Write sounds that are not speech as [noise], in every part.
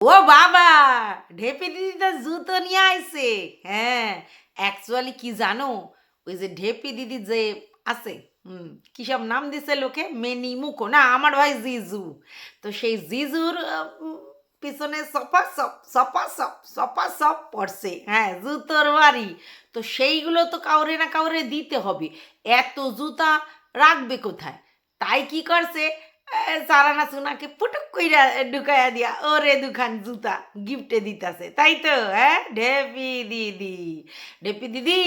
ও বাবা, ঢেপি দিদি তো জুতো নিয়ে আইছে। হ্যাঁ অ্যাকচুয়ালি কি জানো? ওই যে ঢেপি দিদি যে আছে, হুম সব নাম দিছে লোকে? মেনি মুখো না, আমার ভাই জিজু। তো সেই জিজুর পিছনে সপা সপ সপা সপ সপা সপ পড়ছে। হ্যাঁ জুতোর বাড়ি। তো সেইগুলো তো কাউরে না কাউরে দিতে হবে। এত জুতা রাখবে কোথায়? তাই কি করছে? সারানা সোনাকে পুটুক কইরা ঢুকাইয়া দিয়া, ওরে দুখান জুতা গিফটে দিতাছে, তাই তো হ্যাঁ ঢেপি দিদি ঢেপি দিদি,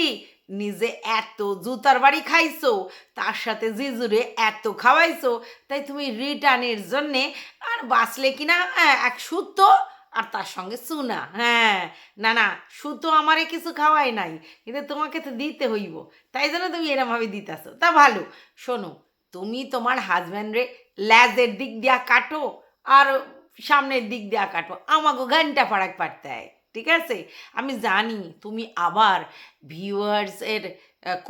নিজে এত জুতার বাড়ি খাইছো, তার সাথে জিজুরে এত খাওয়াইছো, তাই তুমি রিটার্নের জন্যে আর বাঁচলে কিনা এক সুতো আর তার সঙ্গে সুনা হ্যাঁ। না না, সুতো আমারে কিছু খাওয়াই নাই, কিন্তু তোমাকে তো দিতে হইব, তাই জন্য তুমি এরমভাবে দিতেছো, তা ভালো। শোনো, তুমি তোমার হাজব্যান্ডরে ল্যাজের দিক দিয়া কাটো আর সামনের দিক দিয়া কাটো। আমাকে ঘণ্টা ফারাক পারতে হয়, ঠিক আছে? আমি জানি তুমি আবার ভিউয়ার্সের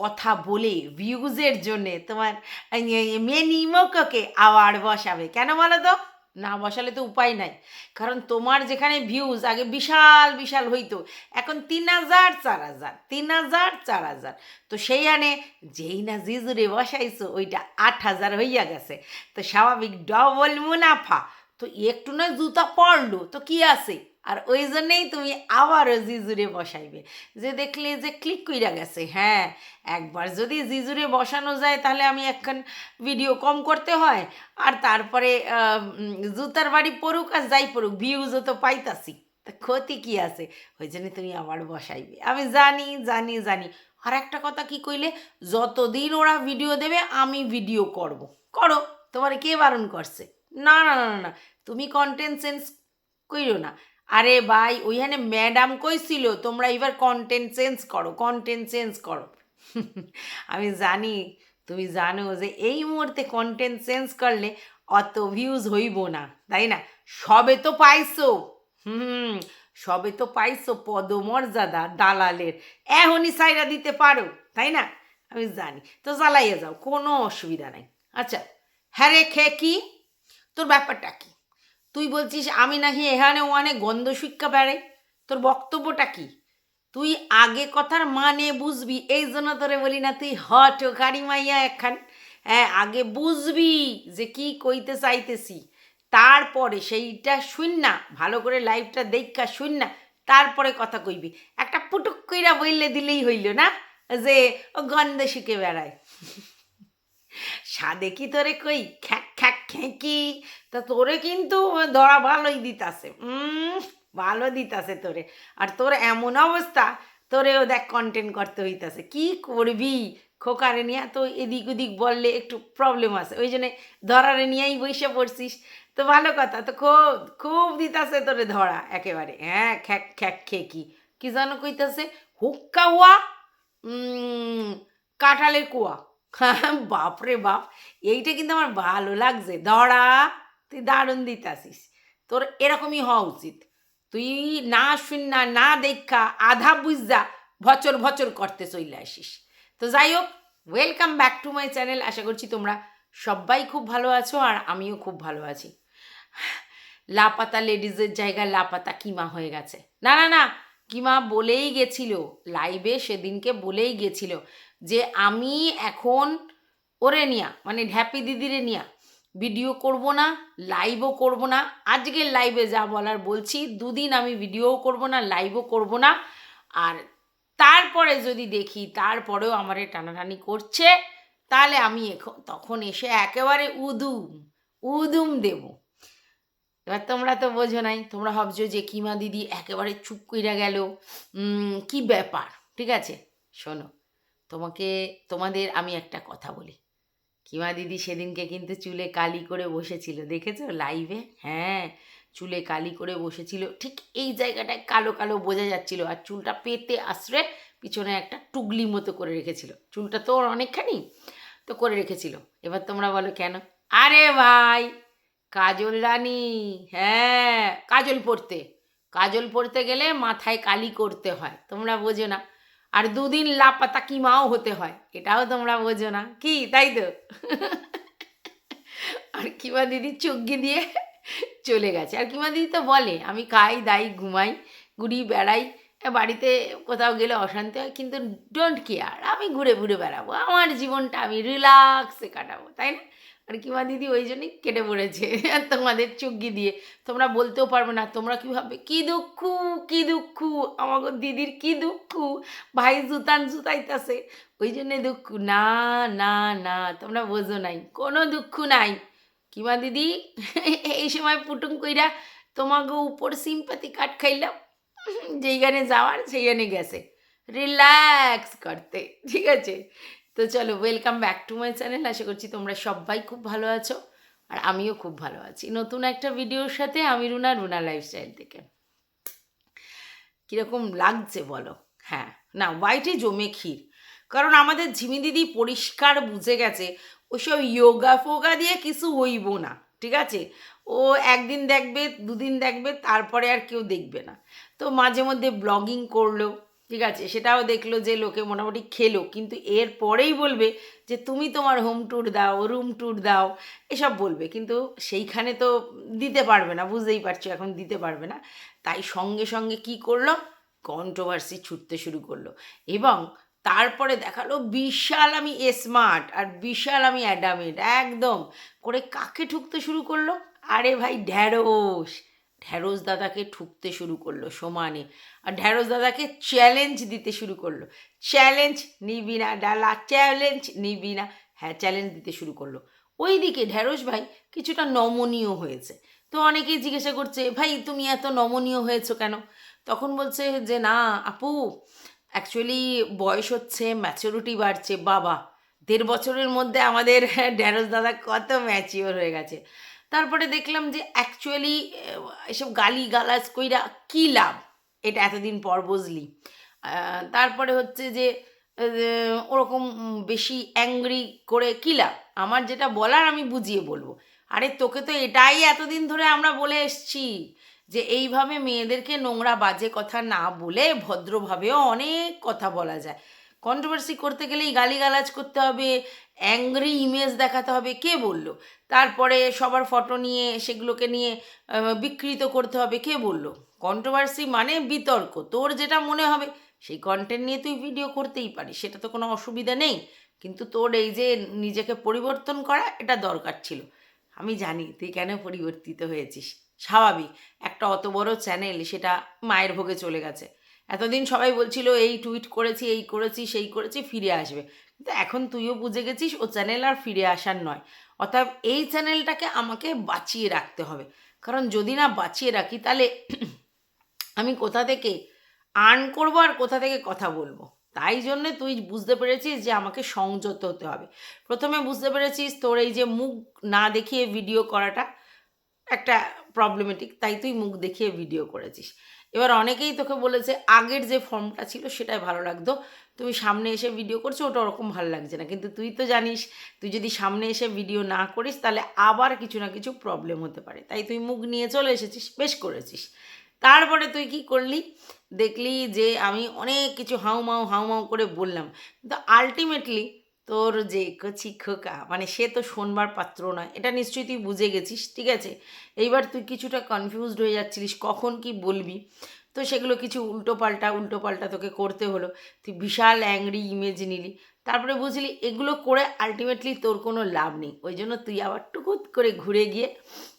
কথা বলে ভিউজের জন্যে তোমার মেনি মেনিমোকে আবার বসাবে। কেন বলো তো? না বসালে তো উপায় নাই। কারণ তোমার যেখানে ভিউজ আগে বিশাল বিশাল হইতো। এখন তিন হাজার, চার হাজার, তিন হাজার, চার হাজার। তো সেই আনে যেই না জিজুরে বসাইছো, ওইটা আট হাজার হইয়া গেছে। তো স্বাভাবিক ডবল মুনাফা। তো একটু না জুতা পড়ল তো কি আছে? আর ওই জন্যেই তুমি আবারও জিজুরে বসাইবে। যে দেখলে যে ক্লিক কইরা গেছে হ্যাঁ একবার যদি জিজুরে বসানো যায় তাহলে আমি এখন ভিডিও কম করতে হয়। আর তারপরে জুতার বাড়ি পড়ুক আর যাই পড়ুক ভিউজও তো পাইতাছি। তা ক্ষতি কি আছে? ওই জন্য তুমি আবার বসাইবে। আমি জানি জানি জানি। আর একটা কথা কি কইলে যতদিন ওরা ভিডিও দেবে আমি ভিডিও করব। করো তোমার কে বারণ করছে? না না না না, তুমি কন্টেন্ট সেন্স কইরো না। আরে ভাই, ওইখানে ম্যাডাম কইছিল, তোমরা এবার কন্টেন্ট চেঞ্জ করো কন্টেন্ট চেঞ্জ করো। [laughs] আমি জানি, তুমি জানো যে এই মুহূর্তে কন্টেন্ট চেঞ্জ করলে অত ভিউজ হইব না, তাই না? সবে তো পাইছো, হুম, সবে তো পাইছো পদমর্যাদা দালালের, এখনই সাইরা দিতে পারো, তাই না? আমি জানি, তো জ্বালাইয়ে যাও, কোনো অসুবিধা নাই। আচ্ছা হ্যাঁ রে, খে কি? তোর ব্যাপারটা কি? তুই বলছিস আমি নাকি এখানে ওখানে গন্ধ শিক্ষা বেড়াই? তোর বক্তব্যটা কি? তুই আগে কথার মানে বুঝবি, এই জন্য তোরে বলি না, তুই হট গাড়ি মাইয়া একখান। হ্যাঁ আগে বুঝবি যে কি কইতে চাইতেছি। তারপরে সেইটা শুন না, ভালো করে লাইভটা দেখা শুন না, তারপরে কথা কইবি। একটা পুটুক কইরা বললে দিলেই হইল না যে ও গন্ধ শিখে বেড়ায়। সাদে কি তোরে কই? খ্যাক খেঁকি তা তোরে কিন্তু ধরা ভালোই দিতাছে। উম, ভালো দিতাছে তোরে। আর তোর এমন অবস্থা তোরেও দেখ কন্টেন্ট করতে হইতাছে। কি করবি? খোকারে নিয়ে তো এদিক ওদিক বললে একটু প্রবলেম আছে। ওই জন্যে ধরারে নিয়েই বসে পড়ছিস। তো ভালো কথা তো খুব খুব দিতাছে তোরে ধরা একেবারে। হ্যাঁ খ্যাক খ্যাক খেকি কি জানো কইতাছে? হুক্কা হুয়া কাঁঠালের কুয়া। [laughs] বাপরে বাপ, এইটা কিন্তু আমার ভালো লাগছে। ধরা তুই দারুণ দিতাছিস। তোর এরকমই হওয়া উচিত। তুই না শুন না না দেখা, আধা বুঝা, ভচর ভচর করতে চলে আসিস। তো যাই হোক welcome back to my channel আশা করছি তোমরা সবাই খুব ভালো আছো আর আমিও খুব ভালো আছি। লাপাতা লেডিজের জায়গায় লাপাতা কিমা হয়ে গেছে। না না না, কিমা বলেই গেছিল। লাইভে সেদিনকে বলেই গেছিল। যে আমি এখন ওরে নিয়া মানে ঢ্যাপি দিদিরে নিয়া ভিডিও করব না লাইভও করব না, আজকের লাইভে যা বলার বলছি, দুদিন আমি ভিডিওও করব না লাইভও করব না, আর তারপরে যদি দেখি, তারপরেও আমারে টানাটানি করছে, তাহলে আমি এখন, তখন এসে একেবারে উদুম উদুম দেব। এবার তোমরা তো বোঝো নাই, তোমরা ভাবছ যে কিমা দিদি একেবারে চুপ কইরা গেল কি ব্যাপার? ঠিক আছে? শোনো তোমাকে, তোমাদের আমি একটা কথা বলি। কিমা দিদি সেদিনকে কিন্তু চুলে কালি করে বসেছিল, দেখেছ? লাইভে হ্যাঁ চুলে কালি করে বসেছিল। ঠিক এই জায়গাটায় কালো কালো বোঝা যাচ্ছিল আর চুলটা পেতে আশ্রে পিছনে একটা টুগলি মতো করে রেখেছিল। চুলটা তো অনেকখানি তো করে রেখেছিল। এবার তোমরা বলো কেন? আরে ভাই, কাজল রানী হ্যাঁ কাজল পরতে কাজল পরতে গেলে মাথায় কালি করতে হয়। তোমরা বোঝো না। আর দুদিন লাপাতা কিমাও হতে হয়। এটাও তোমরা বোঝো না। কি? তাই তো? আর কিমা দিদি চুগ্গি দিয়ে চলে গেছে। আর কিমা দিদি তো বলে, আমি খাই, দাই, ঘুমাই, ঘুরি, বেড়াই, বাড়িতে কোথাও গেলে অশান্তি হয়, কিন্তু ডোন্ট কেয়ার আমি ঘুরে ঘুরে বেড়াবো। আমার জীবনটা আমি রিল্যাক্সে কাটাবো। তাই না? আর কিমা দিদি, ওই জন্যই কেটে পড়েছে [laughs] তোমাদের চুগ্গি দিয়ে। তোমরা বলতেও পারবে না, তোমরা কী ভাবে কী দুঃখ কী দুঃখ আমাকে দিদির কী দুঃখ? ভাই জুতান জুতাইতাছে। ওই জন্যে দুঃখ? না না না, তোমরা বোঝো নাই, কোনো দুঃখ নাই। কিমা দিদি? [laughs] এই সময় পুটুং কইরা তোমাকে উপর সিম্পাতি কাট খাইলাম। যেইখানে যাওয়ার সেইখানে গেছে। রিল্যাক্স করতে। [laughs] ঠিক আছে? তো চলো welcome back to my channel আশা করছি তোমরা সবাই খুব ভালো আছো আর আমিও খুব ভালো আছি। নতুন একটা ভিডিওর সাথে আমি রুনা রুনা লাইফস্টাইল থেকে। কীরকম লাগছে বলো? হ্যাঁ না হোয়াইটে জমে ক্ষীর। কারণ আমাদের ঝিমি দিদি পরিষ্কার বুঝে গেছে, ওসব ইয়োগা ফোগা দিয়ে কিছু হইব না, ঠিক আছে? ও একদিন দেখবে, দুদিন দেখবে, তারপরে আর কেউ দেখবে না। তো মাঝে মধ্যে ব্লগিং করল ঠিক আছে, সেটাও দেখল যে লোকে মোটামুটি খেলো, কিন্তু এর পরেই বলবে যে তুমি তোমার হোম ট্যুর দাও রুম ট্যুর দাও, এসব বলবে। কিন্তু সেইখানে তো দিতে পারবে না, বুঝতেই পারছ, এখন দিতে পারবে না। তাই সঙ্গে সঙ্গে কি করল? কন্ট্রোভার্সি ছুটতে শুরু করল। এবং তারপরে দেখাল বিশাল আমি স্মার্ট আর বিশাল আমি অ্যাডামেড একদম। করে কাকে ঠুকতে শুরু করল? আরে ভাই ঢ্যাঁড়স। ঢ্যাঁড়স দাদাকে ঠুকতে শুরু করল সমানে আর ঢ্যাঁড়স দাদাকে চ্যালেঞ্জ দিতে শুরু করল। চ্যালেঞ্জ নিবি না ডালা চ্যালেঞ্জ নিবি না। হ্যাঁ চ্যালেঞ্জ দিতে শুরু করল। ওই দিকে ঢ্যাঁড়স ভাই কিছুটা নমনীয় হয়েছে। তো অনেকেই জিজ্ঞাসা করছে, ভাই, তুমি এত নমনীয় হয়েছো কেন? তখন বলছে যে, না, আপু অ্যাকচুয়ালি বয়স হচ্ছে ম্যাচুরিটি বাড়ছে। বাবা, দেড় বছরের মধ্যে আমাদের ঢ্যাঁড়স দাদা কত ম্যাচিওর হয়ে গেছে। তারপরে দেখলাম যে অ্যাকচুয়ালি এসব গালি গালাজ কইরা কী লাভ? এটা এতদিন পর বুঝলি। তারপরে হচ্ছে যে ওরকম বেশি অ্যাংরি করে কী লাভ? আমার যেটা বলার আমি বুঝিয়ে বলব। আরে তোকে তো এটাই এতদিন ধরে আমরা বলে এসছি যে এইভাবে মেয়েদেরকে নোংরা বাজে কথা না বলে ভদ্রভাবেও অনেক কথা বলা যায়। কন্ট্রোভার্সি করতে গেলেই গালিগালাজ করতে হবে অ্যাংরি ইমেজ দেখাতে হবে, কে বলল? তারপরে সবার ফটো নিয়ে, সেগুলোকে নিয়ে বিকৃত করতে হবে, কে বলল? কন্ট্রোভার্সি মানে বিতর্ক, তোর যেটা মনে হবে, সেই কন্টেন্ট নিয়ে তুই ভিডিও করতেই পারিস, সেটা তো কোনো অসুবিধা নেই, কিন্তু তোর এই যে নিজেকে পরিবর্তন করা, এটা দরকার ছিল। আমি জানি তুই কেন পরিবর্তিত হয়েছিস, স্বাভাবিক, একটা অত বড় চ্যানেল সেটা মায়ের ভোগে চলে গেছে। এতদিন সবাই বলছিল, এই টুইট করেছি, এই করেছি, সেই করেছি, ফিরে আসবে। কিন্তু এখন তুইও বুঝে গেছিস, ও চ্যানেল আর ফিরে আসার নয়। অর্থাৎ এই চ্যানেলটাকে আমাকে বাঁচিয়ে রাখতে হবে। কারণ যদি না বাঁচিয়ে রাখি, তাহলে [clears throat] আমি কোথা থেকে আর্ন করব আর কোথা থেকে কথা বলব? তাই জন্যে তুই বুঝতে পেরেছিস যে আমাকে সংযত হতে হবে। প্রথমে বুঝতে পেরেছিস তোর এই যে মুখ না দেখিয়ে ভিডিও করাটা একটা প্রবলেমেটিক তাই তুই মুখ দেখিয়ে ভিডিও করেছিস। এবার অনেকেই তোকে বলেছে আগের যে ফর্মটা ছিল সেটাই ভালো লাগতো। তুমি সামনে এসে ভিডিও করছ, ওটা ওরকম ভালো লাগছে না। কিন্তু তুই তো জানিস, তুই যদি সামনে এসে ভিডিও না করিস, তাহলে আবার কিছু না কিছু প্রবলেম হতে পারে। তাই তুই মুখ নিয়ে চলে এসেছিস, বেশ করেছিস। তারপরে তুই কি করলি? দেখলি যে আমি অনেক কিছু হাউমাউ হাউমাউ করে বললাম। কিন্তু আলটিমেটলি তোর যে খোকা মানে সে তো শোনবার পাত্র নয়। এটা নিশ্চয়ই তুই বুঝে গেছিস, ঠিক আছে? এইবার তুই কিছুটা কনফিউজড হয়ে যাচ্ছিলিস, কখন কি বলবি? তো সেগুলো কিছু উল্টো পাল্টা উল্টো পাল্টা তোকে করতে হলো। তুই বিশাল অ্যাংরি ইমেজ নিলি। তারপরে বুঝলি এগুলো করে আলটিমেটলি তোর কোনো লাভ নেই। ওই জন্য তুই আবার টুকুত করে ঘুরে গিয়ে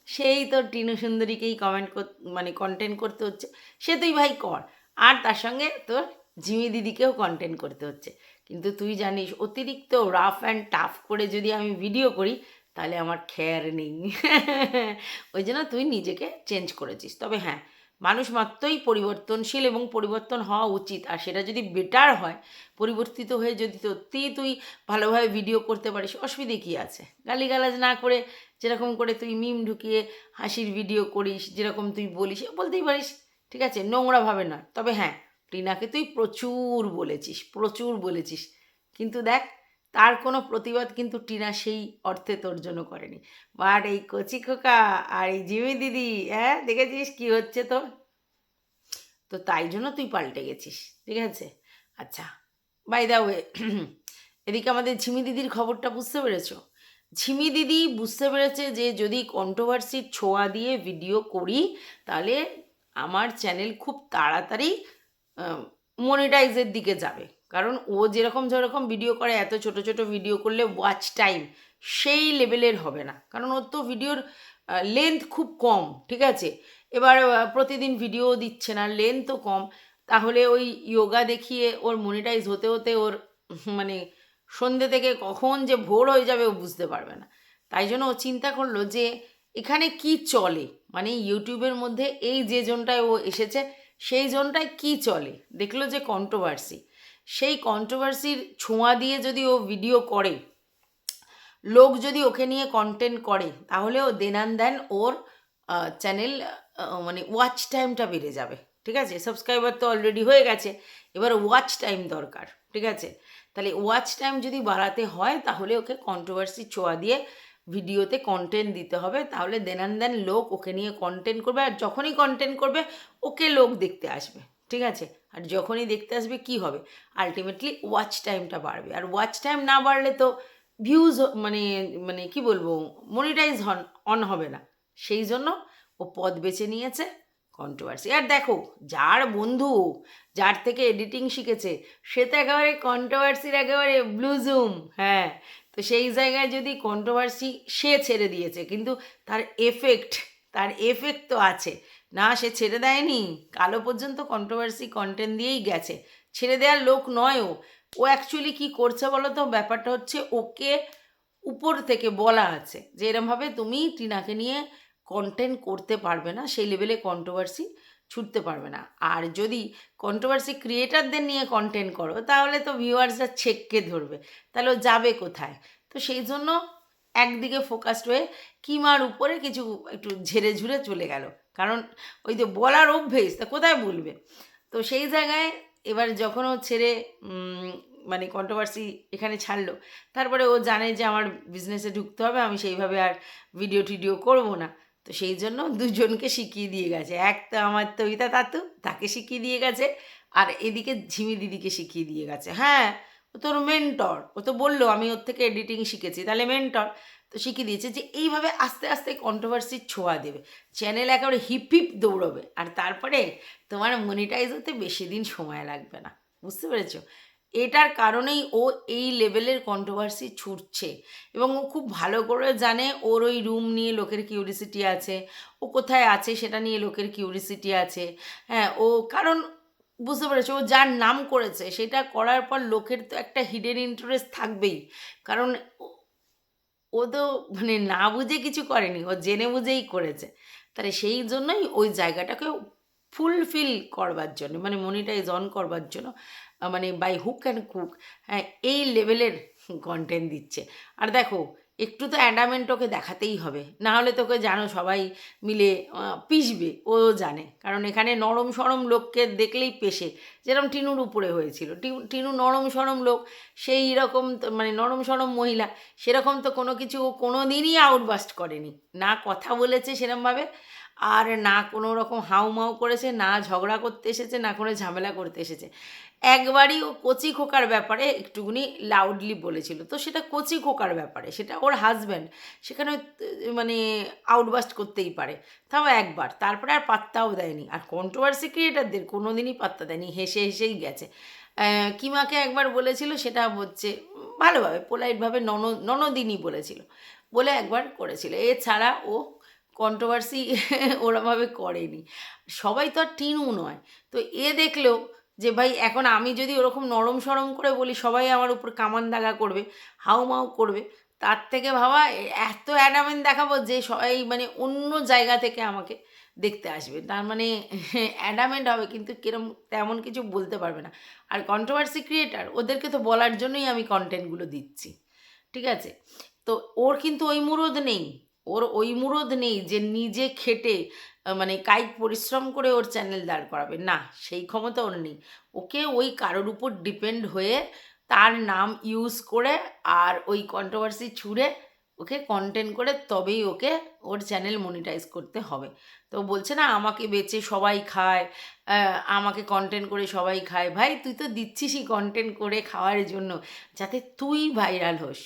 সেই তোর টিনু সুন্দরীকেই কমেন্ট কর মানে কন্টেন্ট করতে হচ্ছে। সে তুই ভাই কর। আর তার সঙ্গে তোর জিমি দিদিকেও কন্টেন্ট করতে হচ্ছে। কিন্তু তুই জানিস, অতিরিক্ত রাফ অ্যান্ড টাফ করে যদি আমি ভিডিও করি, তাহলে আমার খেয়ার নেই। [laughs] ওই জন্য তুই নিজেকে চেঞ্জ করেছিস। তবে হ্যাঁ মানুষ মাত্রই পরিবর্তনশীল এবং পরিবর্তন হওয়া উচিত। আর সেটা যদি বেটার হয়, পরিবর্তিত হয়ে যদি সত্যিই তুই ভালোভাবে ভিডিও করতে পারিস, অসুবিধে কী আছে? গালিগালাজ না করে যেরকম করে তুই মিম ঢুকিয়ে হাসির ভিডিও করিস, যেরকম তুই বলিস বলতেই পারিস। ঠিক আছে নোংরাভাবে নয়। তবে হ্যাঁ টিনাকে তুই প্রচুর বলেছিস প্রচুর বলেছিস। কিন্তু দেখ, তার কোনো প্রতিবাদ কিন্তু টিনা সেই অর্থে তোর জন্য করেনি। বাট এই কচি খোকা আর এই জিমি দিদি হ্যাঁ দেখেছিস কি হচ্ছে তোর? তো তাই জন্য তুই পাল্টে গেছিস, ঠিক আছে? আচ্ছা বাই দা ওয়ে এদিকে আমাদের ঝিমি দিদির খবরটা বুঝতে পেরেছ? ঝিমি দিদি বুঝতে পেরেছে যে যদি কন্ট্রোভার্সির ছোঁয়া দিয়ে ভিডিও করি, তাহলে আমার চ্যানেল খুব তাড়াতাড়ি মনিটাইজের দিকে যাবে। কারণ ও যেরকম যেরকম ভিডিও করে, এত ছোট ছোট ভিডিও করলে ওয়াচ টাইম সেই লেভেলের হবে না। কারণ ওর তো ভিডিওর লেন্থ খুব কম, ঠিক আছে? এবার প্রতিদিন ভিডিও দিচ্ছে না লেন্থও কম। তাহলে ওই যোগা দেখিয়ে ওর মনিটাইজ হতে হতে ওর মানে সন্ধ্যে থেকে কখন যে ভোর হয়ে যাবে ও বুঝতে পারবে না। তাই জন্য ও চিন্তা করল যে এখানে কি চলে? মানে ইউটিউবের মধ্যে এই যে জোনটায় ও এসেছে সেই জোনটায় কি চলে? দেখল যে কন্ট্রোভার্সি সেই কন্ট্রোভার্সির ছোঁয়া দিয়ে যদি ও ভিডিও করে, লোক যদি ওকে নিয়ে কন্টেন্ট করে, তাহলে ও দেনান দেন ওর চ্যানেল মানে ওয়াচ টাইমটা বেড়ে যাবে। ঠিক আছে? সাবস্ক্রাইবার তো অলরেডি হয়ে গেছে। এবার ওয়াচ টাইম দরকার। ঠিক আছে? তাহলে ওয়াচ টাইম যদি বাড়াতে হয়, তাহলে ওকে কন্ট্রোভার্সি ছোঁয়া দিয়ে ভিডিওতে কন্টেন্ট দিতে হবে, তাহলে দেনান দেন লোক ওকে নিয়ে কন্টেন্ট করবে আর যখনই কন্টেন্ট করবে, ওকে লোক দেখতে আসবে, ঠিক আছে? আর যখনই দেখতে আসবে, কি হবে? আলটিমেটলি ওয়াচ টাইমটা বাড়বে। আর ওয়াচ টাইম না বাড়লে তো ভিউজ মানে মানে কি বলব মনিটাইজ হন অন হবে না। সেই জন্য ও পদ বেছে নিয়েছে কন্ট্রোভার্সি আর দেখো, যার বন্ধু, যার থেকে এডিটিং শিখেছে, সে তো একেবারে কন্ট্রোভার্সির একেবারে ব্লুজুম হ্যাঁ। তো সেই জায়গায় যদি কন্ট্রোভার্সি সে ছেড়ে দিয়েছে, কিন্তু তার এফেক্ট তার এফেক্ট তো আছে। না, সে ছেড়ে দেয়নি। কালো পর্যন্ত কন্ট্রোভার্সি কন্টেন্ট দিয়েই গেছে। ছেড়ে দেওয়ার লোক নয় ও। ও অ্যাকচুয়ালি কী করছে বলো তো ব্যাপারটা হচ্ছে ওকে উপর থেকে বলা আছে যে, এরমভাবে তুমি টিনাকে নিয়ে কন্টেন্ট করতে পারবে না। সেই লেভেলে কন্ট্রোভার্সি ছুটতে পারবে না। আর যদি কন্ট্রোভার্সি ক্রিয়েটারদের নিয়ে কন্টেন্ট করো, তাহলে তো ভিউয়ার্সরা ছেককে ধরবে। তাহলে ও যাবে কোথায়? তো সেই জন্য একদিকে ফোকাসড হয়ে কিমার উপরে কিছু একটু ঝেড়ে ঝুড়ে চলে গেল। কারণ ওই যে বলার অভ্যেস, তা কোথায় বলবে? তো সেই জায়গায় এবার যখন ও ছেড়ে মানে কন্ট্রোভার্সি এখানে ছাড়লো, তারপরে ও জানে যে আমার বিজনেসে ঢুকতে হবে, আমি সেইভাবে আর ভিডিও টিডিও করব না। তো সেই জন্য দুজনকে শিখিয়ে দিয়ে গেছে। এক তো আমার তৈতা তাতু, তাকে শিখিয়ে দিয়ে গেছে, আর এদিকে ঝিমি দিদিকে শিখিয়ে দিয়ে গেছে। হ্যাঁ ও তোর মেন্টর ও তো বলল, আমি ওর থেকে এডিটিং শিখেছি, তাহলে মেন্টর তো শিখিয়ে দিয়েছে যে এইভাবে আস্তে আস্তে কন্ট্রোভার্সির ছোঁয়া দেবে। চ্যানেল একেবারে হিপ হিপ দৌড়বে, আর তারপরে তোমার মনিটাইজ হতে বেশি দিন সময় লাগবে না। বুঝতে পেরেছ? এটার কারণেই ও এই লেভেলের কন্ট্রোভার্সি ছুটছে। এবং ও খুব ভালো করে জানে ওর ওই রুম নিয়ে লোকের কিউরিসিটি আছে, ও কোথায় আছে সেটা নিয়ে লোকের কিউরিসিটি আছে। হ্যাঁ ও কারণ বুঝতে পেরেছ, ও যার নাম করেছে সেটা করার পর লোকের তো একটা হিডেন ইন্টারেস্ট থাকবেই। কারণ ও- তো মানে না বুঝে কিছু করেনি, ও জেনে বুঝেই করেছে। তাহলে সেই জন্যই ওই জায়গাটাকে ফুলফিল করবার জন্য মানে মনিটাইজ অন করবার জন্য মানে বাই হুক অ্যান্ড কুক হ্যাঁ এই লেভেলের কন্টেন্ট দিচ্ছে। আর দেখো, একটু তো অ্যান্ডামেন্ট ওকে দেখাতেই হবে। না হলে তোকে, জানো, সবাই মিলে পিষবে, ও জানে। কারণ এখানে নরম সরম লোককে দেখলেই পেশে। যেরকম টিনুর উপরে হয়েছিল। টিনু নরম সরম লোক, সেই রকম মানে নরম সরম মহিলা, সেরকম তো কোনো কিছু ও কোনো দিনই আউটবাস্ট করেনি। না কথা বলেছে সেরমভাবে আর না কোনো রকম হাউমাউ করেছে, না ঝগড়া করতে এসেছে, না কোনো ঝামেলা করতে এসেছে। একবারই ও কচি খোকার ব্যাপারে একটুখানি লাউডলি বলেছিল। তো সেটা কচি খোকার ব্যাপারে, সেটা ওর হাজব্যান্ড সেখানে মানে আউটবাস্ট করতেই পারে। তাও একবার, তারপরে আর পাত্তাও দেয়নি। আর কন্ট্রোভার্সি ক্রিয়েটারদের কোনো দিনই পাত্তা দেয়নি, হেসে হেসেই গেছে। কিমাকে একবার বলেছিল সেটা হচ্ছে ভালোভাবে পোলাইটভাবে নন ননদিনই বলেছিল। বলে একবার করেছিল। এছাড়া ও কন্ট্রোভার্সি [laughs] ওরমভাবে করেনি। সবাই তো আর টিনু নয়। তো এ দেখলেও যে, ভাই, এখন আমি যদি ওরকম নরম সরম করে বলি, সবাই আমার উপর কামান দাগা করবে হাউমাউ করবে, তার থেকে ভাবা, এত অ্যাডামেন্ট দেখাবো যে, সবাই মানে অন্য জায়গা থেকে আমাকে দেখতে আসবে। তার মানে [laughs] অ্যাডামেন্ট হবে, কিন্তু কিরম তেমন কিছু বলতে পারবে না। আর কন্ট্রোভার্সি ক্রিয়েটার ওদেরকে তো বলার জন্যই আমি কন্টেন্টগুলো দিচ্ছি। ঠিক আছে? তো ওর কিন্তু ওই মুরদ নেই। ওর ওই মুরদ নেই যে নিজে খেটে মানে কায়িক পরিশ্রম করে ওর চ্যানেল দাঁড় করাবে। না, সেই ক্ষমতা ওর নেই। ওকে ওই কারোর উপর ডিপেন্ড হয়ে তার নাম ইউজ করে আর ওই কন্ট্রোভার্সি ছুঁড়ে ওকে কন্টেন্ট করে তবেই ওকে ওর চ্যানেল মনিটাইজ করতে হবে। তো বলছে, না, আমাকে বেচে সবাই খায় আমাকে কন্টেন্ট করে সবাই খায়। ভাই, তুই তো দিচ্ছিসই কন্টেন্ট করে খাওয়ার জন্য, যাতে তুই ভাইরাল হোস।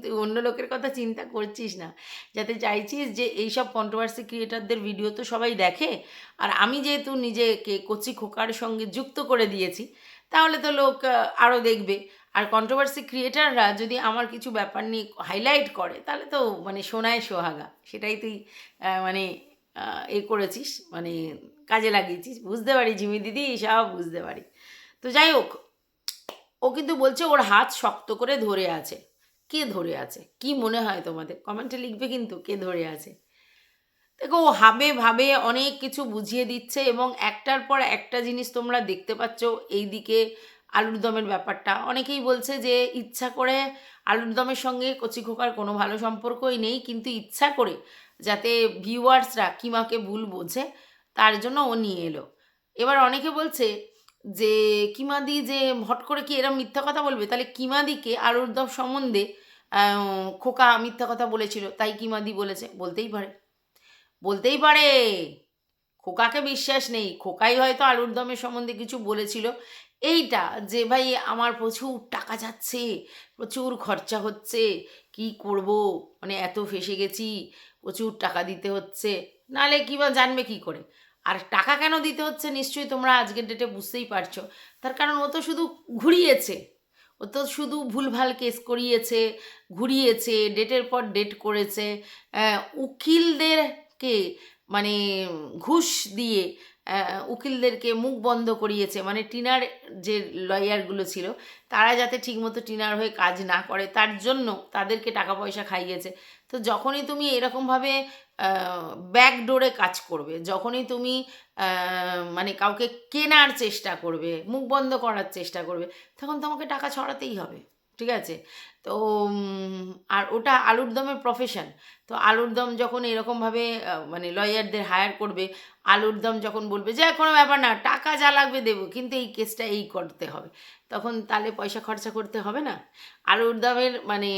তুই অন্য লোকের কথা চিন্তা করছিস না। যাতে চাইছিস যে এইসব কন্ট্রোভার্সি ক্রিয়েটারদের ভিডিও তো সবাই দেখে। আর আমি যেহেতু নিজেকে কচি খোকার সঙ্গে যুক্ত করে দিয়েছি, তাহলে তো লোক আরও দেখবে। আর কন্ট্রোভার্সি ক্রিয়েটাররা যদি আমার কিছু ব্যাপার নিয়ে হাইলাইট করে, তাহলে তো মানে সোনায় সোহাগা। সেটাই তুই মানে এ করেছিস মানে কাজে লাগিয়েছিস। বুঝতে পারি ঝিমি দিদি, সব বুঝতে পারি। তো যাই হোক, ও কিন্তু বলছে ওর হাত শক্ত করে ধরে আছে। কে ধরে আছে? কি মনে হয় তোমাদের? কমেন্টে লিখবে কিন্তু কে ধরে আছে। দেখো ও হাবে ভাবে অনেক কিছু বুঝিয়ে দিচ্ছে এবং একটার পর একটা জিনিস তোমরা দেখতে পাচ্ছ। এই দিকে আলুর দমের ব্যাপারটা। অনেকেই বলছে যে ইচ্ছা করে আলুর দমের সঙ্গে কচি খোকার কোনো ভালো সম্পর্কই নেই, কিন্তু ইচ্ছা করে যাতে ভিউয়ার্সরা কিমাকে ভুল বোঝে, তার জন্য ও নিয়ে এলো। এবার অনেকে বলছে যে, কিমাদি যে হট করে কি এরম মিথ্যা কথা বলবে? তাহলে কিমাদিকে আলুর দম সম্বন্ধে খোকা মিথ্যা কথা বলেছিল, তাই কিমাদি বলেছে? বলতেই পারে। বলতেই পারে। খোকাকে বিশ্বাস নেই। খোকাই হয়তো আলুর দমের সম্বন্ধে কিছু বলেছিল। এইটা যে ভাই আমার প্রচুর টাকা যাচ্ছে, প্রচুর খরচা হচ্ছে, কি করব? মানে এত ফেসে গেছি, প্রচুর টাকা দিতে হচ্ছে। নালে কি বা জানবে কি করে? আর টাকা কেন দিতে হচ্ছে নিশ্চয়ই তোমরা আজকের ডেটে বুঝতেই পারছ। তার কারণ ও তো শুধু ঘুরিয়েছে। ও তো শুধু ভুলভাল কেস করিয়েছে, ঘুরিয়েছে ডেটের পর ডেট করেছে উকিলদেরকে মানে ঘুষ দিয়ে উকিলদেরকে মুখ বন্ধ করিয়েছে মানে টিনার যে লয়ারগুলো ছিল, তারা যাতে ঠিকমতো টিনার হয়ে কাজ না করে, তার জন্য তাদেরকে টাকা পয়সা খাইয়েছে। তো যখনই তুমি এরকমভাবে ব্যাক ডোরে কাজ করবে। যখনই তুমি মানে কাউকে কেনার চেষ্টা করবে, মুখ বন্ধ করার চেষ্টা করবে, তখন তোমাকে টাকা ছড়াতেই হবে, ঠিক আছে? তো আর ওটা আলুর দমের প্রফেশন তো আলুর দম যখন এরকমভাবে মানে লয়ারদের হায়ার করবে, আলুর দম যখন বলবে যে কোনো ব্যাপার না, টাকা যা লাগবে দেবো, কিন্তু এই কেসটা এই করতে হবে। তখন তাহলে পয়সা খরচা করতে হবে না? আলুর দমের মানে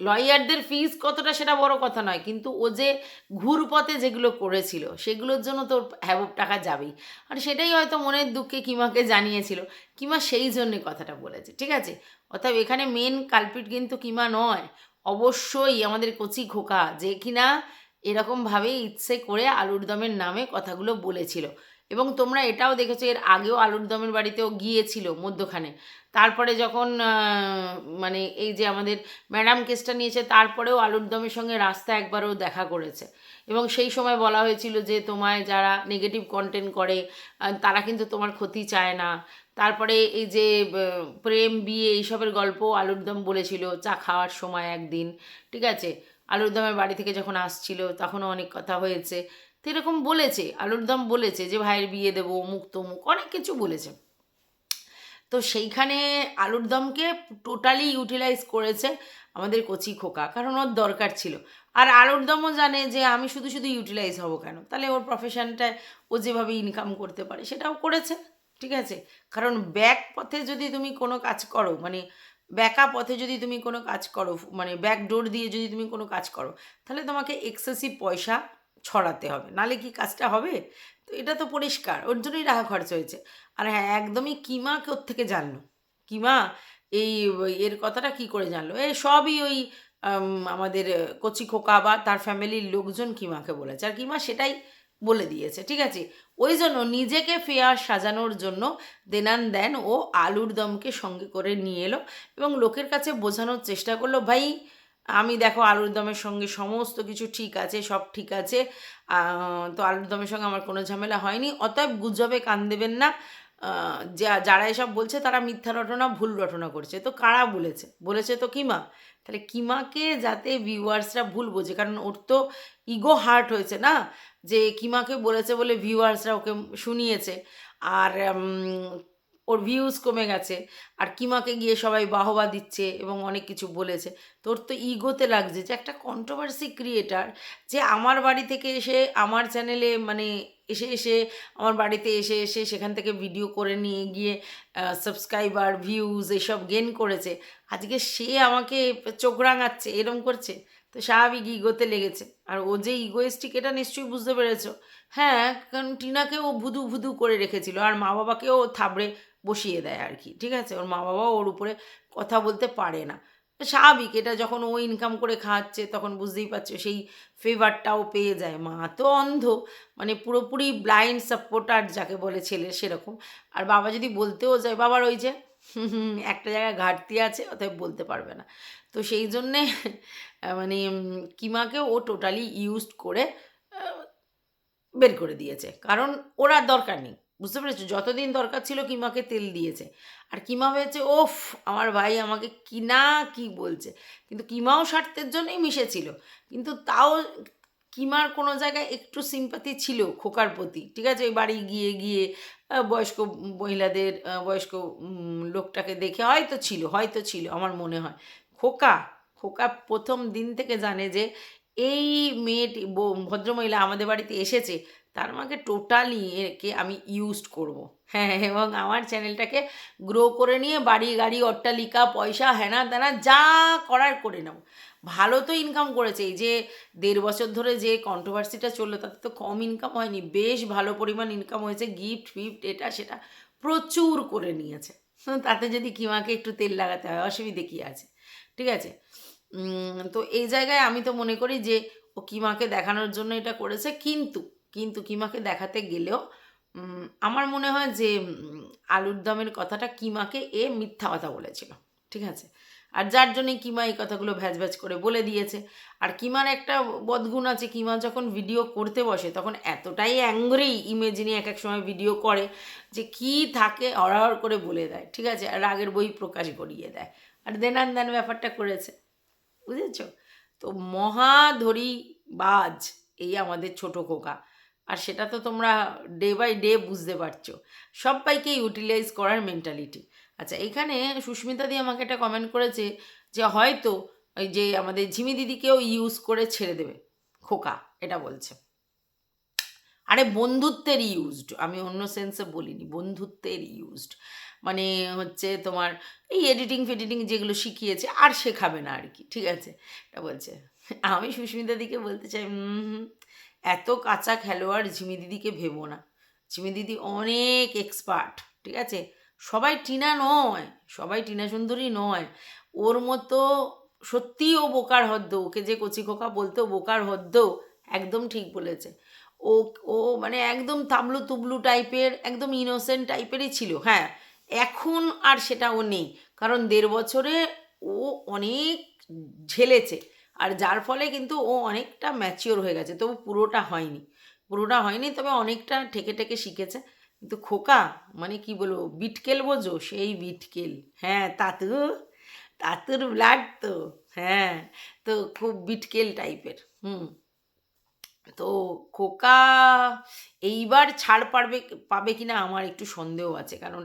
লয়ারদের ফিজ কতটা সেটা বড় কথা নয়, কিন্তু ও যে ঘুরপথে যেগুলো করেছিল, সেগুলোর জন্য তোর হ্যাবব টাকা যাবেই। আর সেটাই হয়তো মনের দুঃখে কিমাকে জানিয়েছিল। কিমা সেই জন্যে কথাটা বলেছে, ঠিক আছে? অর্থাৎ এখানে মেন কালপিট কিন্তু কিমা নয়, অবশ্যই আমাদের কচি খোকা, যে কিনা এরকমভাবে ইচ্ছে করে আলুর দমের নামে কথাগুলো বলেছিল। এবং তোমরা এটাও দেখেছ, এর আগেও আলুর দমের বাড়িতেও গিয়েছিল মধ্যখানে। তারপরে যখন মানে এই যে আমাদের ম্যাডাম কেসটা নিয়েছে, তারপরেও আলুর দমের সঙ্গে রাস্তা একবারও দেখা করেছে। এবং সেই সময় বলা হয়েছিল যে, তোমায় যারা নেগেটিভ কন্টেন্ট করে তারা কিন্তু তোমার ক্ষতি চায় না। তারপরে এই যে প্রেম, বিয়ে এইসবের গল্প আলুর দম বলেছিল, চা খাওয়ার সময় একদিন, ঠিক আছে? আলুর দমের বাড়ি থেকে যখন আসছিল, তখনও অনেক কথা হয়েছে। তো এরকম বলেছে, আলুর দম বলেছে যে ভাইয়ের বিয়ে দেবো মুখ তমুক, অনেক কিছু বলেছে। তো সেইখানে আলুর দমকে টোটালি ইউটিলাইজ করেছে আমাদের কচি খোকা, কারণ ওর দরকার ছিল। আর আলুর দমও জানে যে আমি শুধু শুধু ইউটিলাইজ হব কেন? তাহলে ওর প্রফেশনটায় ও যেভাবে ইনকাম করতে পারে সেটাও করেছে, ঠিক আছে? কারণ ব্যাক পথে যদি তুমি কোনো কাজ করো মানে ব্যাকা পথে যদি তুমি কোনো কাজ করো মানে ব্যাক ডোর দিয়ে যদি তুমি কোনো কাজ করো, তাহলে তোমাকে এক্সেসিভ পয়সা ছড়াতে হবে, নালে কি কাজটা হবে? তো এটা তো পরিষ্কার, ওর জন্যই টাকা খরচ হয়েছে। আর হ্যাঁ একদমই কিমা থেকে জানলো? কিমা, এই এর কথাটা কি করে জানলো? এ সবই ওই আমাদের কচি খোকা বা তার ফ্যামিলির লোকজন কিমাকে বলেছে। আর কিমা সেটাই বলে দিয়েছে, ঠিক আছে? ওই জন্য নিজেকে ফেয়ার সাজানোর জন্য দেনান দেন ও আলুর দমকে সঙ্গে করে নিয়ে এলো এবং লোকের কাছে বোঝানোর চেষ্টা করল, ভাই আমি দেখো আলুর দমের সঙ্গে সমস্ত কিছু ঠিক আছে, সব ঠিক আছে। তো আলুর দমের সঙ্গে আমার কোনো ঝামেলা হয়নি। অতএব গুজবে কান দেবেন না। যা- যারা এসব বলছে তারা মিথ্যা রটনা, ভুল রটনা করছে। তো কারা বলেছে? বলেছে তো কিমা? তাহলে কিমাকে যাতে ভিউয়ার্সরা ভুল বোঝে? কারণ ওর তো ইগো হার্ট হয়েছে না? যে কিমাকে বলেছে বলে ভিউয়ার্সরা ওকে শুনিয়েছে। আর ওর ভিউজ কমে গেছে। আর কিমাকে গিয়ে সবাই বাহবা দিচ্ছে এবং অনেক কিছু বলেছে। তোর তো ইগোতে লাগছে যে একটা কন্ট্রোভার্সি ক্রিয়েটার যে আমার বাড়ি থেকে এসে আমার চ্যানেলে মানে এসে এসে আমার বাড়িতে এসে এসে সেখান থেকে ভিডিও করে নিয়ে গিয়ে সাবস্ক্রাইবার ভিউজ এসব গেন করেছে। আজকে সে আমাকে চোখ রাঙাচ্ছে, এরম করছে? তো স্বাভাবিক ইগোতে লেগেছে। আর ও যে ইগোয়েস্টিক এটা নিশ্চয়ই বুঝতে পেরেছ। হ্যাঁ কারণ টিনাকে ও ভুদু ভুদু করে রেখেছিল। আর মা বাবাকেও থাবড়ে বসিয়ে দেয় আর কি ঠিক আছে? ওর মা বাবাও ওর উপরে কথা বলতে পারে না। স্বাভাবিক, এটা যখন ও ইনকাম করে খাওয়াচ্ছে, তখন বুঝতেই পারছ সেই ফেভারটাও পেয়ে যায়। মা তো অন্ধ মানে পুরোপুরি ব্লাইন্ড সাপোর্টার যাকে বলে ছেলে সেরকম। আর বাবা যদি বলতেও যায়, বাবার ওই যে একটা জায়গায় ঘাটতি আছে, অতএব বলতে পারবে না। তো সেই জন্যে মানে কিমাকে ও টোটালি ইউজড করে বের করে দিয়েছে। কারণ ওরা দরকার নেই। বুঝতে পেরেছ? যতদিন দরকার ছিল কিমাকে তেল দিয়েছে। আর কিমা হয়েছে ওফ, আমার ভাই আমাকে কি না কি বলছে? কিন্তু কিমাও স্বার্থের জন্যই মিশেছিল। কিন্তু তাও কিমার কোনো জায়গায় একটু সিম্পাথি ছিল খোকার প্রতি। ঠিক আছে? ওই বাড়ি গিয়ে গিয়ে বয়স্ক মহিলাদের বয়স্ক লোকটাকে দেখে হয়তো ছিল হয়তো ছিল, আমার মনে হয়। খোকা খোকা প্রথম দিন থেকে জানে যে, এই মেয়েটি ভদ্রমহিলা আমাদের বাড়িতে এসেছে তার আমাকে টোটালি একে আমি ইউজড করব। হ্যাঁ এবং আমার চ্যানেলটাকে গ্রো করে নিয়ে বাড়ি, গাড়ি, অট্টালিকা, পয়সা হ্যানা ত্যানা যা করার করে নেব। ভালো তো ইনকাম করেছে। এই যে দেড় বছর ধরে যে কন্ট্রোভার্সিটা চলল, তাতে তো কম ইনকাম হয়নি। বেশ ভালো পরিমাণ ইনকাম হয়েছে। গিফট ফিফট এটা, সেটা প্রচুর করে নিয়েছে। তাতে যদি কিমাকে একটু তেল লাগাতে হয়, অসুবিধে কী আছে? ঠিক আছে? তো এই জায়গায় আমি তো মনে করি যে ও কিমাকে দেখানোর জন্য এটা করেছে, কিন্তু কিন্তু কিমাকে দেখাতে গেলেও আমার মনে হয় যে আলুর দমের কথাটা কিমাকে এ মিথ্যা কথা বলেছিল, ঠিক আছে? আর যার জন্যই কিমা এই কথাগুলো ভ্যাজ ভ্যাজ করে বলে দিয়েছে। আর কিমার একটা বদগুণ আছে, কিমা যখন ভিডিও করতে বসে, তখন এতটাই অ্যাংরি ইমেজিনি এক এক সময় ভিডিও করে যে, কি থাকে অড়াড় করে বলে দেয়, ঠিক আছে? আর রাগের বই প্রকাশ করিয়ে দেয়। আর দেনান দেন ব্যাপারটা করেছে, বুঝেছ? তো মহাধরি বাজ এই আমাদের ছোট খোকা। আর সেটা তো তোমরা ডে বাই ডে বুঝতে পারছ। সবাইকে ইউটিলাইজ করার মেন্টালিটি আচ্ছা এখানে সুস্মিতা দি আমাকে একটা কমেন্ট করেছে যে হয়তো ওই যে আমাদের ঝিমি দিদিকেও ইউজ করে ছেড়ে দেবে, খোকা, এটা বলছে। আরে বন্ধুত্বের ইউজড আমি অন্য সেন্সে বলিনি বন্ধুত্বের ইউজড মানে হচ্ছে তোমার এই এডিটিং ফেডিটিং যেগুলো শিখিয়েছে, আর শেখাবে না আর কি, ঠিক আছে? এটা বলছে। আমি সুস্মিতা দিকে বলতে চাই এত কাঁচা খেলোয়াড় ঝিমি দিদিকে ভেবো না। ঝিমি দিদি অনেক এক্সপার্ট ঠিক আছে? সবাই টিনা নয়, সবাই টিনা সুন্দরী নয়। ওর মতো সত্যিই ও বোকার হদ্দ, ওকে যে কচি খোকা বলতো বোকার হদ্দ, একদম ঠিক বলেছে। ও ও মানে একদম তাবলু তুবলু টাইপের, একদম ইনোসেন্ট টাইপেরই ছিল হ্যাঁ। এখন আর সেটা ও নেই, কারণ দেড় বছরে ও অনেক ঝেলেছে। আর যার ফলে কিন্তু ও অনেকটা ম্যাচিওর হয়ে গেছে, তবু পুরোটা হয়নি। পুরোটা হয়নি, তবে অনেকটা ঠেকে ঠেকে শিখেছে। কিন্তু খোকা মানে কি বলব, বিটকেল বোঝো, সেই বিটকেল। হ্যাঁ তাতু, তাতুর ব্লাড তো হ্যাঁ তো খুব বিটকেল টাইপের হুম। তো খোকা এইবার ছাড় পারবে, পাবে কিনা আমার একটু সন্দেহ আছে। কারণ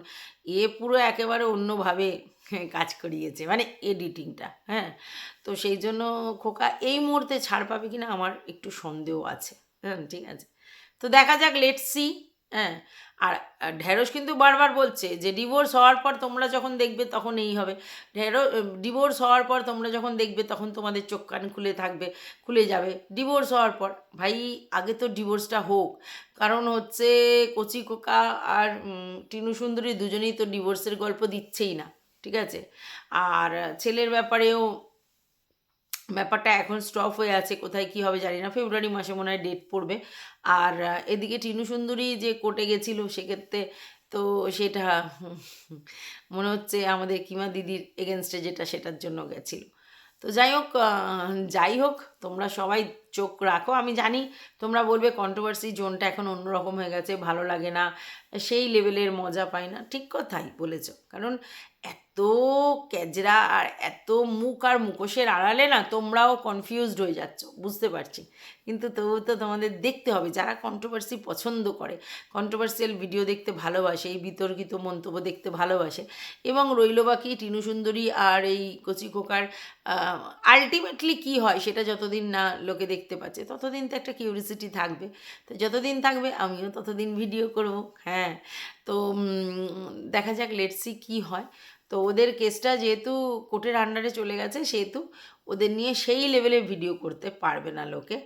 এ পুরো একেবারে অন্যভাবে কাজ করিয়েছে মানে এডিটিংটা হ্যাঁ? তো সেই জন্য খোকা এই মুহূর্তে ছাড় পাবে কিনা আমার একটু সন্দেহ আছে হ্যাঁ ঠিক আছে? তো দেখা যাক লেট সি হ্যাঁ আর ঢ্যাঁড়স কিন্তু বারবার বলছে যে ডিভোর্স হওয়ার পর তোমরা যখন দেখবে তখন এই হবে। ঢেঁড়ো ডিভোর্স হওয়ার পর তোমরা যখন দেখবে তখন তোমাদের চোখ কান খুলে থাকবে, খুলে যাবে। ডিভোর্স হওয়ার পর, ভাই, আগে তো ডিভোর্সটা হোক। কারণ হচ্ছে কচি কোকা আর টিনু সুন্দরী দুজনেই তো ডিভোর্সের গল্প দিচ্ছেই না, ঠিক আছে? আর ছেলের ব্যাপারেও ব্যাপারটা এখন স্টপ হয়ে আছে, কোথায় কি হবে জানি না। ফেব্রুয়ারি মাসে মনে হয় ডেট পড়বে। আর এদিকে টিনু সুন্দরী যে কোর্টে গেছিল, সেক্ষেত্রে তো সেটা, মনে হচ্ছে আমাদের কিমা দিদির এগেনস্টে যেটা, সেটার জন্য গেছিল। তো যাই হোক যাই হোক, তোমরা সবাই চোখ রাখো। আমি জানি তোমরা বলবে কন্ট্রোভার্সি জোনটা এখন অন্যরকম হয়ে গেছে, ভালো লাগে না, সেই লেভেলের মজা পাই না। ঠিক কথাই বলেছ। কারণ এত ক্যাজরা আর এত মুখ আর মুখোশের আড়ালে না তোমরাও কনফিউজড হয়ে যাচ্ছ, বুঝতে পারছি। কিন্তু তবু তো তোমাদের দেখতে হবে, যারা কন্ট্রোভার্সি পছন্দ করে কন্ট্রোভার্সিয়াল ভিডিও দেখতে ভালোবাসে, এই বিতর্কিত মন্তব্য দেখতে ভালোবাসে, এবং রইল বাকি টিনু সুন্দরী আর এই কচি খোকার আলটিমেটলি কি হয় সেটা যতদিন না লোকে দেখতে পাচ্ছে, ততদিন তো একটা কিউরিসিটি থাকবে। তো যতদিন থাকবে আমিও ততদিন ভিডিও করব হ্যাঁ। তো দেখা যাক লেটসি কি হয়। তো ওদের কেসটা যেহেতু কোর্টের আন্ডারে চলে গেছে, সেহেতু ওদের নিয়ে সেই লেভেলে ভিডিও করতে পারবে না লোকে।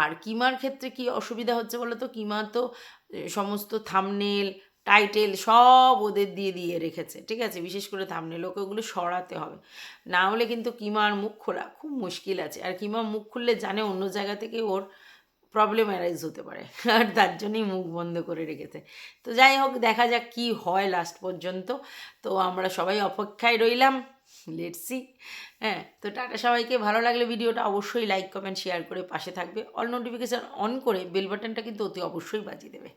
আর কিমার ক্ষেত্রে কি অসুবিধা হচ্ছে বলো তো কিমা তো সমস্ত থামনেল টাইটেল সব ওদের দিয়ে দিয়ে রেখেছে, ঠিক আছে? বিশেষ করে থামনে লোকে ওগুলো সরাতে হবে। না হলে কিন্তু কিমার মুখ খোলা খুব মুশকিল আছে। আর কিমা মুখ খুললে জানে অন্য জায়গা থেকে ওর প্রবলেম অ্যারাইজ হতে পারে। আর তার জন্যই মুখ বন্ধ করে রেখেছে। তো যাই হোক, দেখা যাক কি হয় লাস্ট পর্যন্ত। তো আমরা সবাই অপেক্ষায় রইলাম। লেটসি হ্যাঁ তো টাটা সবাইকে। ভালো লাগলে ভিডিওটা অবশ্যই লাইক কমেন্ট শেয়ার করে পাশে থাকবে। অল নোটিফিকেশান অন করে বেল বাটনটা কিন্তু অতি অবশ্যই বাজিয়ে দেবে।